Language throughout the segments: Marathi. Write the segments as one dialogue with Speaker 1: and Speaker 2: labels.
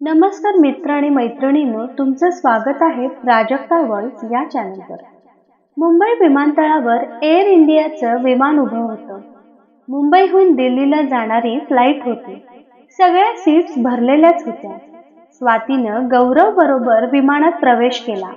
Speaker 1: नमस्कार मित्र आणि मैत्रिणींनो तुमचं स्वागत आहे प्राजक्ता वॉइस या चॅनलवर. मुंबई विमानतळावर एअर इंडियाचं विमान उभं होतं. मुंबईहून दिल्लीला जाणारी फ्लाईट होती. सगळ्या सीट्स भरलेल्याच होत्या. स्वातीनं गौरव बरोबर विमानात प्रवेश केला.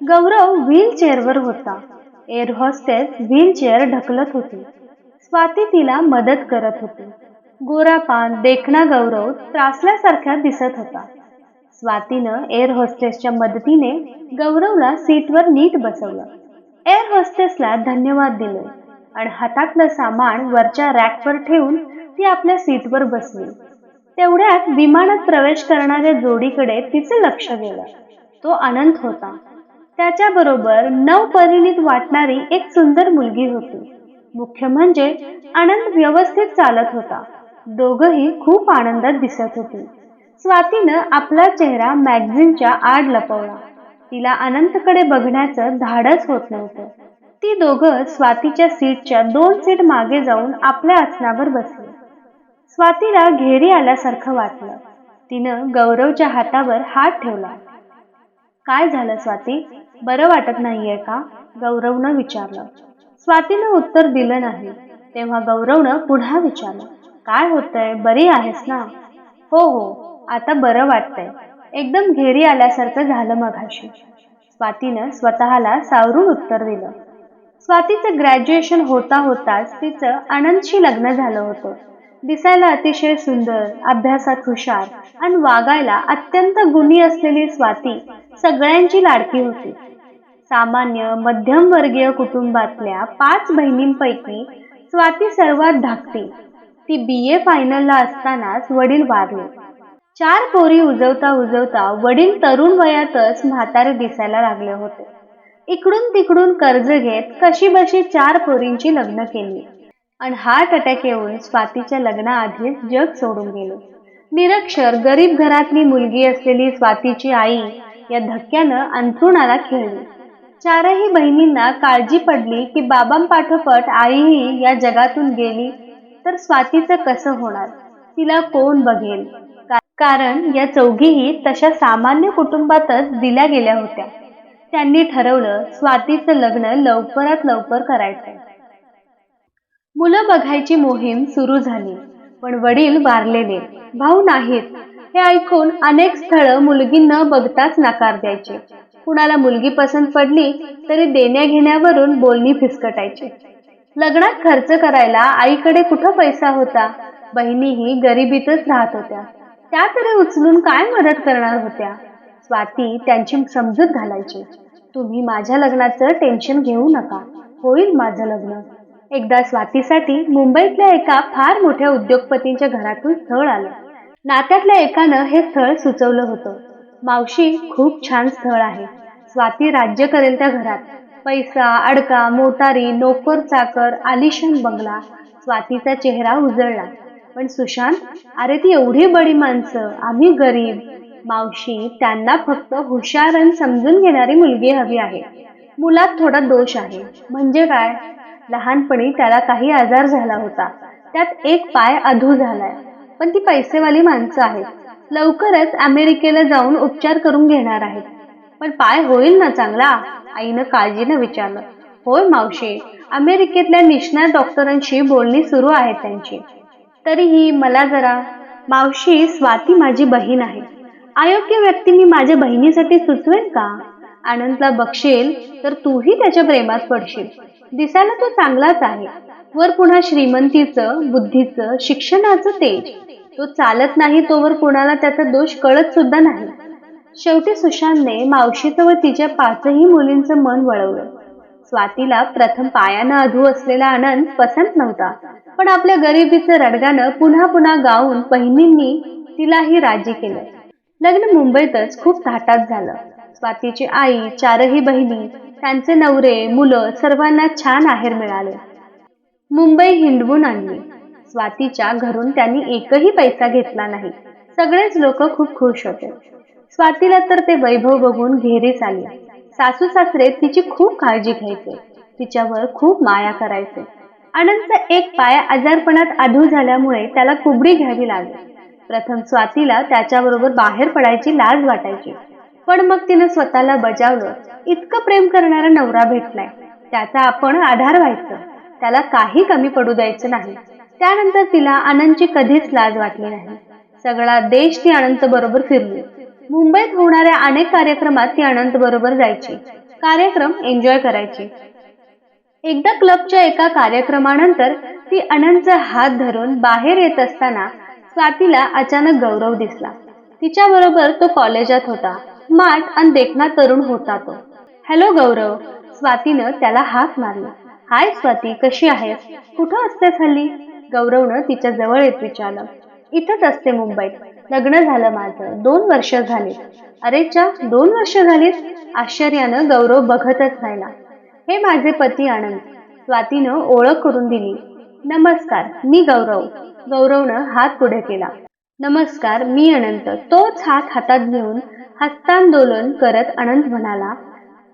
Speaker 1: गौरव व्हील चेअरवर होता. एअर हॉस्टेस व्हील चेअर ढकलत होती. स्वाती तिला मदत करत होती. गोरापान देखणा गौरव त्रासल्यासारखा दिसत होता. स्वातीनं एअर होस्टेसच्या मदतीने गौरवला सीटवर नीट बसवलं. एअर होस्टेसला धन्यवाद दिले आणि हातातलं सामान वरच्या रॅकवर ठेवून ती आपल्या सीटवर बसली. तेवढ्यात विमानात प्रवेश करणाऱ्या जोडीकडे तिचं लक्ष गेलं. तो अनंत होता. त्याच्याबरोबर नवपरिणित वाटणारी एक सुंदर मुलगी होती. मुख्य म्हणजे आनंद व्यवस्थित चालत होता. दोघही खूप आनंदात दिसत होती. स्वातीनं आपला चेहरा मॅगझिनच्या आड लपवला. तिला अनंतकडे बघण्याचं धाडच होत नव्हतं. ती दोघं स्वातीच्या सीटच्या दोन सीट मागे जाऊन आपल्या आसनावर बसली. स्वातीला घेरी आल्यासारखं वाटलं. तिनं गौरवच्या हातावर हात ठेवला. काय झालं स्वाती? बरं वाटत नाहीये का? गौरवनं विचारलं. स्वातीनं उत्तर दिलं नाही. तेव्हा गौरवनं पुन्हा विचारलं. काय होतंय? बरी आहेस ना? हो हो. आता बरं वाटतंय. एकदम घेरी आल्यासारखं झालं मघाशी. स्वातीनं स्वतःला सावरून उत्तर दिलं. स्वातीचं ग्रॅज्युएशन होता होताच तिचं आनंदशी लग्न झालं होतं. दिसायला अतिशय सुंदर अभ्यासात हुशार आणि वागायला अत्यंत गुणी असलेली स्वाती सगळ्यांची लाडकी होती. सामान्य मध्यमवर्गीय कुटुंबातल्या पाच बहिणींपैकी स्वाती सर्वात धाकटी. ती बी ए फायनलला असतानाच वडील वारले. चार पोरी उजवता उजवता वडील तरुण वयातच म्हातारे दिसायला लागले होते. इकडून तिकडून कर्ज घेत कशी बशी चार पोरींची लग्न केली. आणि हार्ट अटॅक येऊन स्वातीच्या लग्नाआधीच जग सोडून गेले. निरक्षर गरीब घरातली मुलगी असलेली स्वातीची आई या धक्क्यानं अंथरुणाला खेळली. चारही बहिणींना काळजी पडली की बाबांपाठोपट आईही या जगातून गेली तर स्वातीचं कसं होणार? तिला कोण बघेल? कारण या चौघीही तशा सामान्य कुटुंबातच दिल्या गेल्या होत्या. त्यांनी ठरवलं स्वातीचं लग्न लवकरात लवकर करायचं मुलं बघायची मोहीम सुरू झाली पण वडील वारलेले भाऊ नाहीत. हे ऐकून अनेक स्थळं मुलगी न बघताच नकार द्यायचे. कुणाला मुलगी पसंत पडली तरी देण्या घेण्यावरून बोलणी फिसकटायची. लग्नात खर्च करायला आईकडे कुठं पैसा होता? बहिणीही गरिबीतच राहत होत्या. त्या तरी उचलून काय मदत करणार होत्या? स्वाती त्यांची समजूत घालायची. तुम्ही माझ्या लग्नाचं टेन्शन घेऊ नका. होईल माझं लग्न. एकदा स्वातीसाठी मुंबईतल्या एका फार मोठ्या उद्योगपतींच्या घरातून स्थळ आलं. नात्यातल्या एकानं हे स्थळ सुचवलं होतं. मावशी खूप छान स्थळ आहे. स्वाती राज्य करेल त्या घरात. पैसा अडका मोटारी नोकर चाकर आलिशान बंगला स्वातीचा चेहरा उजळला. पण सुशांत अरे ती एवढी बडी माणसं आम्ही गरीब. मावशी त्यांना फक्त हुशार आणि समजून घेणारी मुलगी हवी आहे. मुलात थोडा दोष आहे. म्हणजे काय? लहानपणी त्याला काही आजार झाला होता. त्यात एक पाय अधू झालाय. पण ती पैसेवाली माणसं आहेत. लवकरच अमेरिकेला जाऊन उपचार करून घेणार आहेत. पण पाय होईल ना चांगला? आईनं काळजीनं विचारलं होय मावशी अमेरिकेतल्या निष्णात डॉक्टरांशी बोलणी सुरू आहे त्यांची. तरीही मला जरा मावशी स्वाती माझी बहीण आहे. अयोग्य व्यक्ती मी माझ्या बहिणीसाठी सुचवेन का? आनंदला बघशील तर तूही त्याच्या प्रेमात पडशील. दिसायला तो चांगलाच आहे. वर पुन्हा श्रीमंतीचं बुद्धीचं शिक्षणाचं तेज. तो चालत नाही तोवर कुणाला त्याचा दोष कळत सुद्धा नाही. शेवटी सुशांतने मावशीचं व तिच्या पाचही मुलींचं मन वळवलं. स्वातीला प्रथम पायानं अधू असलेला आनंद पसंत नव्हता पण आपल्या गरिबीचं रडगाणं पुन्हा पुन्हा गाऊन बहिणींनी तिलाही राजी केलं. लग्न मुंबईतच खूप थाटात झालं. स्वातीची आई चारही बहिणी त्यांचे नवरे मुलं सर्वांना छान आहेर मिळाले. मुंबई हिंडवून आणली. स्वातीच्या घरून त्यांनी एकही पैसा घेतला नाही. सगळेच लोक खूप खुश होते. स्वातीला तर ते वैभव बघून घेरीच आली. सासू सासरे तिची खूप काळजी घ्यायचे. तिच्यावर खूप माया करायचे. आनंदचा एक पाय आजारपणात आधू झाल्यामुळे त्याला कुबडी घ्यावी लागली. प्रथम स्वातीला त्याच्याबरोबर बाहेर पडायची लाज वाटायची. पण मग तिनं स्वतःला बजावलं. इतकं प्रेम करणारा नवरा भेटलाय. त्याचा आपण आधार व्हायचं. त्याला काही कमी पडू द्यायचं नाही. त्यानंतर तिला आनंदची कधीच लाज वाटली नाही. सगळा देश ती आनंद बरोबर फिरली. मुंबईत होणाऱ्या अनेक कार्यक्रमात ती अनंत बरोबर जायची. कार्यक्रम एन्जॉय करायची. एकदा क्लबच्या एका कार्यक्रमानंतर ती अनंतचा हात धरून बाहेर येत असताना स्वातीला अचानक गौरव दिसला. तिच्या बरोबर तो कॉलेजात होता. स्मार्ट आणि देखणा तरुण होता तो. हॅलो गौरव स्वातीनं त्याला हात मारला. हाय स्वाती कशी आहेस? कुठं असतेस हल्ली? गौरवनं तिच्या जवळ येत विचारलं. इथंच असते मुंबईत. लग्न झालं माझं. दोन वर्ष झाली अरे चा दोन वर्ष झालीत? आश्चर्यानं गौरव बघतच राहिला. हे माझे पती आनंद स्वातीनं ओळख करून दिली. नमस्कार मी गौरव. गौरवनं हात पुढे केला. नमस्कार मी अनंत. तोच हात हातात घेऊन हस्तांदोलन करत अनंत म्हणाला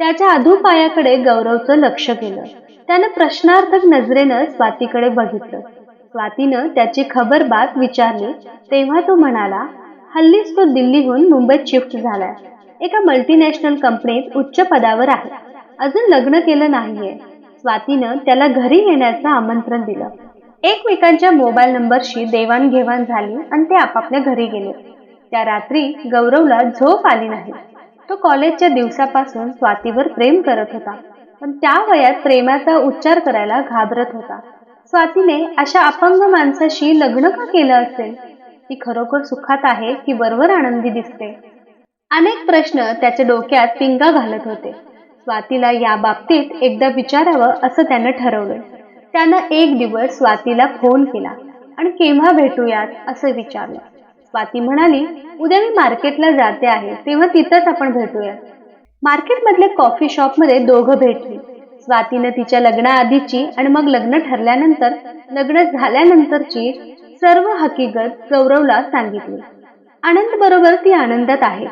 Speaker 1: त्याच्या अधुपायाकडे गौरवचं लक्ष गेलं. त्यानं प्रश्नार्थक नजरेनं स्वातीकडे बघितलं. स्वातीनं त्याची खबर बात विचारली तेव्हा तो म्हणाला हल्लीच तो दिल्लीहून मुंबईत शिफ्ट झालाय. एका मल्टीनॅशनल कंपनीत उच्च पदावर आहे. अजून लग्न केलं नाहीये. स्वातीनं त्याला घरी येण्याचं आमंत्रण दिलं. एकमेकांच्या मोबाईल नंबरशी देवाणघेवाण झाली आणि ते आपापल्या घरी गेले. त्या रात्री गौरवला झोप आली नाही. तो कॉलेजच्या दिवसापासून स्वातीवर प्रेम करत होता. पण त्या वयात प्रेमाचा उच्चार करायला घाबरत होता. स्वातीने अशा अपंग माणसाशी लग्न का केलं असेल? ती खरोखर सुखात आहे की बरोबर आनंदी दिसते? अनेक प्रश्न त्याच्या डोक्यात पिंगा घालत होते. स्वातीला या बाबतीत एकदा विचारावं असं त्यानं ठरवलं. त्यानं एक दिवस स्वातीला फोन केला आणि केव्हा भेटूयात असं विचारलं. स्वाती म्हणाली उद्या मी मार्केटला जाते आहे तेव्हा तिथंच आपण भेटूयात. मार्केटमधल्या कॉफी शॉपमध्ये दोघं भेटली. स्वातीनं तिच्या लग्नाआधीची आणि मग लग्न ठरल्यानंतर लग्न झाल्यानंतरची सर्व हकीकत गौरवला सांगितली. आनंद बरोबर ती आनंदात आहे.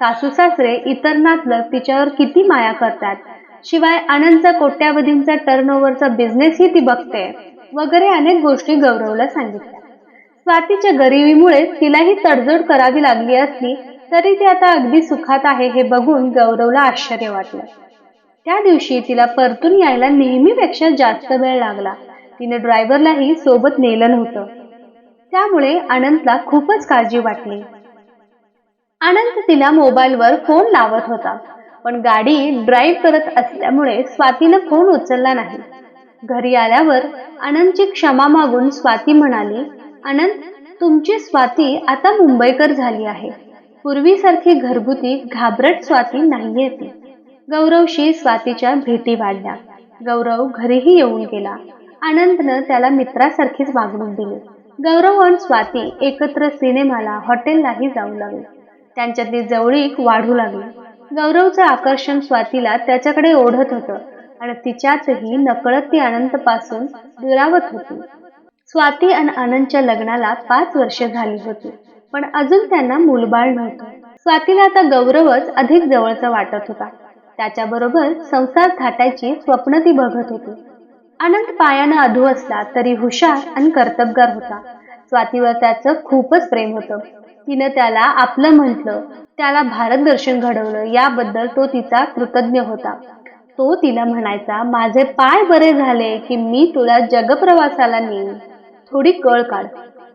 Speaker 1: सासू सासरे इतर नातलग तिच्यावर किती माया करतात. शिवाय आनंदचा कोट्यावधींचा टर्नओव्हरचा बिझनेसही ती बघते वगैरे अनेक गोष्टी गौरवला सांगितल्या. स्वातीच्या गरिबीमुळे तिलाही तडजोड करावी लागली असली तरी ती आता अगदी सुखात आहे हे बघून गौरवला आश्चर्य वाटलं. त्या दिवशी तिला परतून यायला नेहमीपेक्षा जास्त वेळ लागला. तिने ड्रायव्हरलाही सोबत नेलं नव्हतं. त्यामुळे आनंदला खूपच काळजी वाटली. आनंद तिला मोबाईलवर फोन लावत होता. पण गाडी ड्राईव्ह करत असल्यामुळे स्वातीनं फोन उचलला नाही. घरी आल्यावर आनंदची क्षमा मागून स्वाती म्हणाली आनंद तुमची स्वाती आता मुंबईकर झाली आहे. पूर्वीसारखी घरगुती घाबरट स्वाती नाहीये ती. गौरवशी स्वातीच्या भेटी वाढल्या. गौरव घरीही येऊन गेला. आनंदनं त्याला मित्रासारखीच वागणूक दिली. गौरव आणि स्वाती एकत्र सिनेमाला हॉटेललाही जाऊ लागले. त्यांच्यातली जवळीक वाढू लागली. गौरवचं आकर्षण स्वातीला त्याच्याकडे ओढत होतं आणि तिच्यातही नकळत ती आनंदपासून दुरावत होती. स्वाती आणि आनंदच्या लग्नाला पाच वर्ष झाली होती पण अजून त्यांना मूलबाळ नव्हतं. स्वातीला आता गौरवच अधिक जवळचा वाटत होता. त्याच्याबरोबर संसार थाटायची स्वप्न ती बघत होती. अनंत पायानं अधू असला तरी हुशार आणि कर्तबगार होता. स्वातीवर त्याचं खूपच प्रेम होतं. तिनं त्याला आपलं म्हटलं त्याला भारत दर्शन घडवलं याबद्दल तो तिचा कृतज्ञ होता. तो तिला म्हणायचा माझे पाय बरे झाले की मी तुला जगप्रवासाला नेईन. थोडी कळ काढ.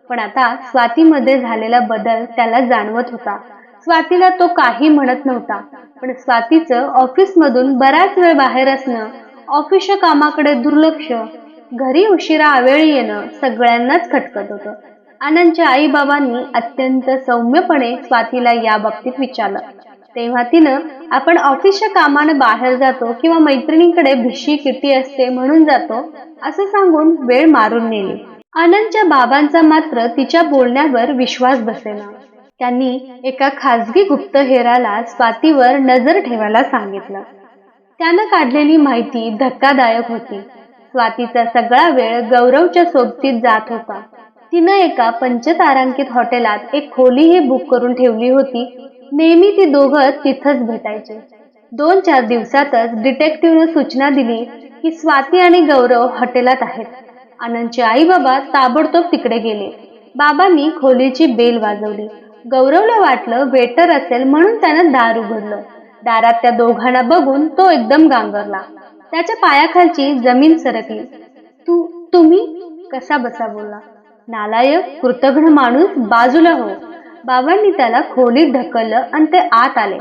Speaker 1: पण आता स्वातीमध्ये झालेला बदल त्याला जाणवत होता. स्वातीला तो काही म्हणत नव्हता. पण स्वातीचं ऑफिसमधून बराच वेळ बाहेर असणं ऑफिसच्या कामाकडे दुर्लक्ष घरी उशिरा आवेळी येणं सगळ्यांनाच खटकत होतं. आनंदच्या आई बाबांनी अत्यंत सौम्यपणे स्वातीला या बाबतीत विचारलं. तेव्हा तिनं आपण ऑफिसच्या कामानं बाहेर जातो किंवा मैत्रिणींकडे भिशी किटी असते म्हणून जातो असं सांगून वेळ मारून नेली. आनंदच्या बाबांचा मात्र तिच्या बोलण्यावर विश्वास बसेना. त्यांनी एका खाजगी गुप्तहेराला स्वातीवर नजर ठेवायला सांगितलं. त्यानं काढलेली माहिती धक्कादायक होती. स्वातीचा सगळा वेळ गौरवच्या सोबतीत जात होता. तिनं एका पंचतारांकित हॉटेलात एक खोलीही बुक करून ठेवली होती. नेहमी ती दोघं तिथंच भेटायचे. दोन चार दिवसातच डिटेक्टिव्हनं सूचना दिली की स्वाती आणि गौरव हॉटेलात आहेत. आनंदचे आई बाबा ताबडतोब तिकडे गेले. बाबांनी खोलीची बेल वाजवली. गौरवला वाटलं वेटर असेल म्हणून त्यानं दार उघडलं. दारात त्या दोघांना बघून तो एकदम गांगरला. त्याच्या पायाखालची जमीन सरकली. तू तुम्ही? कसा बसा बोलला. नालायक कृतघ्न माणूस बाजूला हो. बाबांनी त्याला खोलीत ढकललं आणि ते आत आले.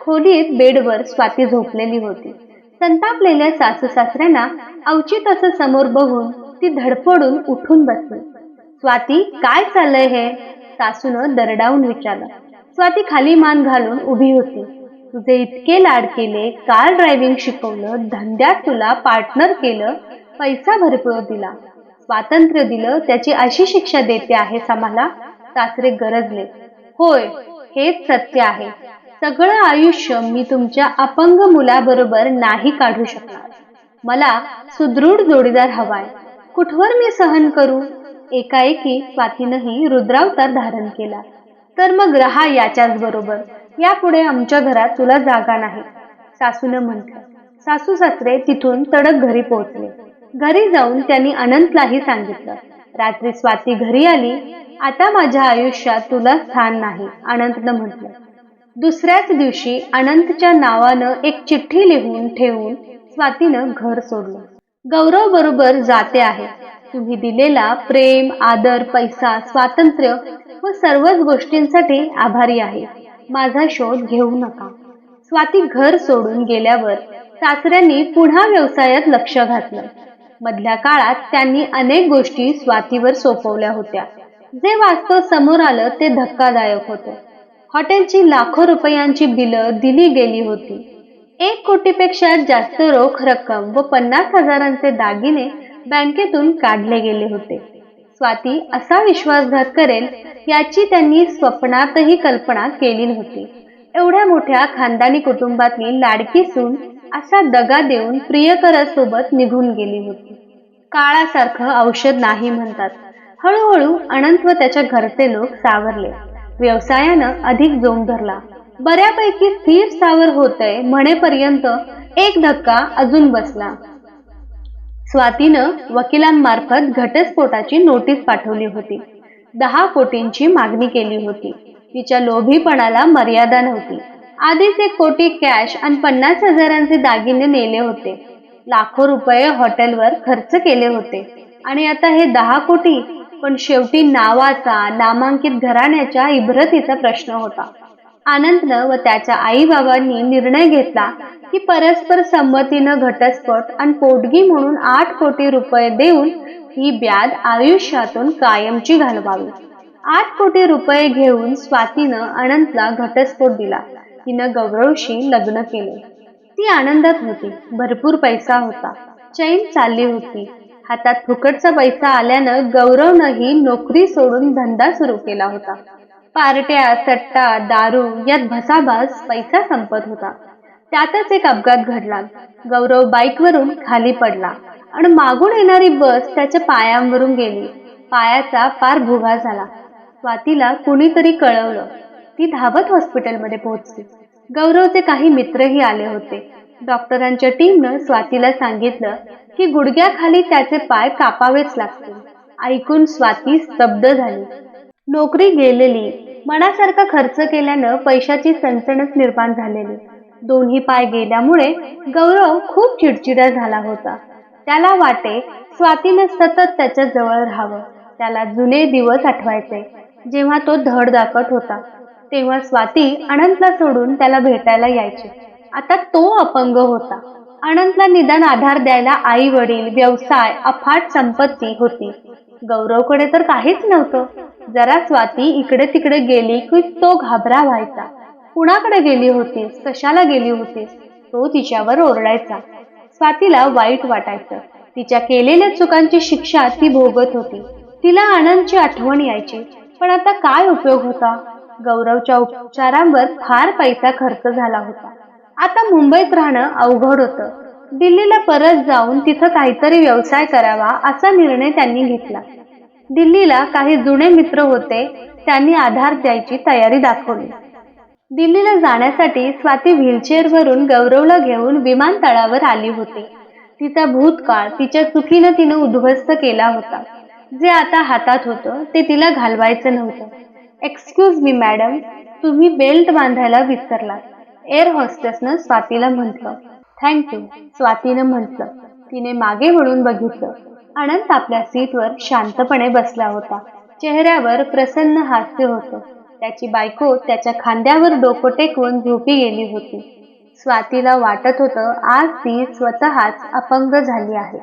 Speaker 1: खोलीत बेडवर स्वाती झोपलेली होती. संतापलेल्या सासू सासऱ्यांना अवचित असं समोर बघून ती धडपडून उठून बसली. स्वाती काय चाललंय हे? सासूनं दरडावून विचारलं स्वाती खाली मान घालून उभी होती. तुझे इतके लाड केले कार ड्रायव्हिंग शिकवलं धंद्यात तुला पार्टनर केलं पैसा भरपूर दिला. स्वातंत्र्य दिलं त्याची अशी शिक्षा देते आहेस आम्हाला सासरे गरजले. होय हेच सत्य आहे. सगळं आयुष्य मी तुमच्या अपंग मुलाबरोबर नाही काढू शकणार. मला सुदृढ जोडीदार हवाय. कुठवर मी सहन करू? एकाएकी स्वातीनंही रुद्रावतार धारण केला. तर मग रहा याच्याच बरोबर. यापुढे आमच्या घरात तुला जागा नाही. सासूनं म्हटलं. सासू सासरे तिथून तडक घरी पोहोचले. घरी जाऊन त्यांनी अनंतलाही सांगितलं. रात्री स्वाती घरी आली. आता माझ्या आयुष्यात तुला स्थान नाही अनंतनं म्हटलं. दुसऱ्याच दिवशी अनंतच्या नावानं एक चिठ्ठी लिहून ठेवून स्वातीनं घर सोडलं. गौरव बरोबर जाते आहे. तुम्ही दिलेला प्रेम आदर पैसा स्वातंत्र्य व सर्वच गोष्टींसाठी आभारी आहे. माझा शोध घेऊ नका. स्वाती घर सोडून गेल्यावर सासऱ्यांनी पुन्हा व्यवसायात लक्ष घातलं. मधल्या काळात त्यांनी अनेक गोष्टी स्वातीवर सोपवल्या होत्या. जे वास्तव समोर आलं ते धक्कादायक होतं. हॉटेलची लाखो रुपयांची बिलं दिली गेली होती. एक कोटीपेक्षा जास्त रोख रक्कम व पन्नास हजारांचे दागिने बँकेतून काढले गेले होते. स्वाती असा विश्वासघात करेल याची त्यांनी स्वप्नातही कल्पना केली नव्हती. एवढ्या मोठ्या खानदानी कुटुंबातली लाडकी सून असा दगा देऊन प्रियकरासोबत निघून गेली होती. काळासारखं औषध नाही म्हणतात. हळूहळू अनंत व त्याच्या घरचे लोक सावरले. व्यवसायानं अधिक जोम धरला. बऱ्यापैकी स्थिर सावर होतय म्हणेपर्यंत एक धक्का अजून बसला. स्वातीनं वकिलांमार्फत घटस्फोटाची नोटीस पाठवली होती. दहा कोटींची मागणी केली होती. तिच्या लोभीपणाला मर्यादा नव्हती. आधीच एक कोटी कॅश आणि पन्नास हजारांचे दागिने नेले होते. लाखो रुपये हॉटेलवर खर्च केले होते. आणि आता हे दहा कोटी पण शेवटी नावाचा नामांकित घराण्याच्या इब्रतीचा प्रश्न होता. आनंदनं व त्याच्या आई बाबांनी निर्णय घेतला की परस्पर संमतीनं घटस्फोट आणि पोटगी म्हणून आठ कोटी रुपये देऊन ही ब्याद आयुष्यातून कायमची घालवावी. आठ कोटी रुपये घेऊन स्वातीनं अनंतला घटस्फोट दिला. तिनं गौरवशी लग्न केले. ती आनंदात होती. भरपूर पैसा होता. चैन चालली होती. हातात फुकटचा पैसा आल्यानं गौरवनंही नोकरी सोडून धंदा सुरू केला होता. पार्ट्या सट्टा दारू यात भसाभास पैसा संपत होता. त्यातच एक अपघात घडला. गौरव बाईकवरून खाली पडला आणि मागून येणारी बस त्याच्या पायांवरून गेली. पायाचा पार भुगा झाला. स्वातीला कुणीतरी कळवलं. ती धावत हॉस्पिटलमध्ये पोहोचली. गौरवचे काही मित्रही आले होते. डॉक्टरांच्या टीमनं स्वातीला सांगितलं की गुडघ्याखाली त्याचे पाय कापावेच लागतील. ऐकून स्वाती स्तब्ध झाली. नोकरी गेलेली मनासारखा खर्च केल्यानं पैशाची चणचणच निर्माण झालेली. दोन्ही पाय गेल्यामुळे गौरव खूप चिडचिडा झाला होता. त्याला वाटे स्वातीने सतत त्याच्याजवळ राहावं. त्याला जुने दिवस आठवायचे. जेव्हा तो धड दाखत होता तेव्हा स्वाती अनंतला सोडून त्याला भेटायला यायची. आता तो अपंग होता. अनंतला निदान आधार द्यायला आई वडील व्यवसाय अफाट संपत्ती होती. गौरवकडे तर काहीच नव्हतं. जरा स्वाती इकडे तिकडे गेली की तो घाबरा व्हायचा कुणाकडे गेली होतीस? कशाला गेली होतीस? तो तिच्यावर ओरडायचा. स्वातीला वाईट वाटायचं. तिच्या केलेल्या चुकांची शिक्षा ती भोगत होती. तिला आनंदची आठवण यायची. पण आता काय उपयोग होता? गौरवच्या उपचारांवर फार पैसा खर्च झाला होता. आता मुंबईत राहणं अवघड होतं. दिल्लीला परत जाऊन तिथं काहीतरी व्यवसाय करावा असा निर्णय त्यांनी घेतला. दिल्लीला काही जुने मित्र होते त्यांनी आधार द्यायची तयारी दाखवली. दिल्लीला जाण्यासाठी स्वाती व्हीलचेअरवरून गौरवला घेऊन विमानतळावर आली होती. तिचा भूतकाळ तिच्या चुकीनं तिनं उद्ध्वस्त केला होता. जे आता हातात होतं ते तिला घालवायचं नव्हतं. एक्सक्यूज मी मॅडम तुम्ही बेल्ट बांधायला विसरलात एअर हॉस्टेसनं स्वातीला म्हटलं. थँक्यू स्वातीनं म्हटलं. तिने मागे वळून बघितलं. अनंत आपल्या सीटवर शांतपणे बसला होता. चेहऱ्यावर प्रसन्न हास्य होतं. त्याची बायको त्याच्या खांद्यावर डोकं टेकवून झोपी गेली होती. स्वातीला वाटत होतं आज ती स्वतःच अपंग झाली आहे.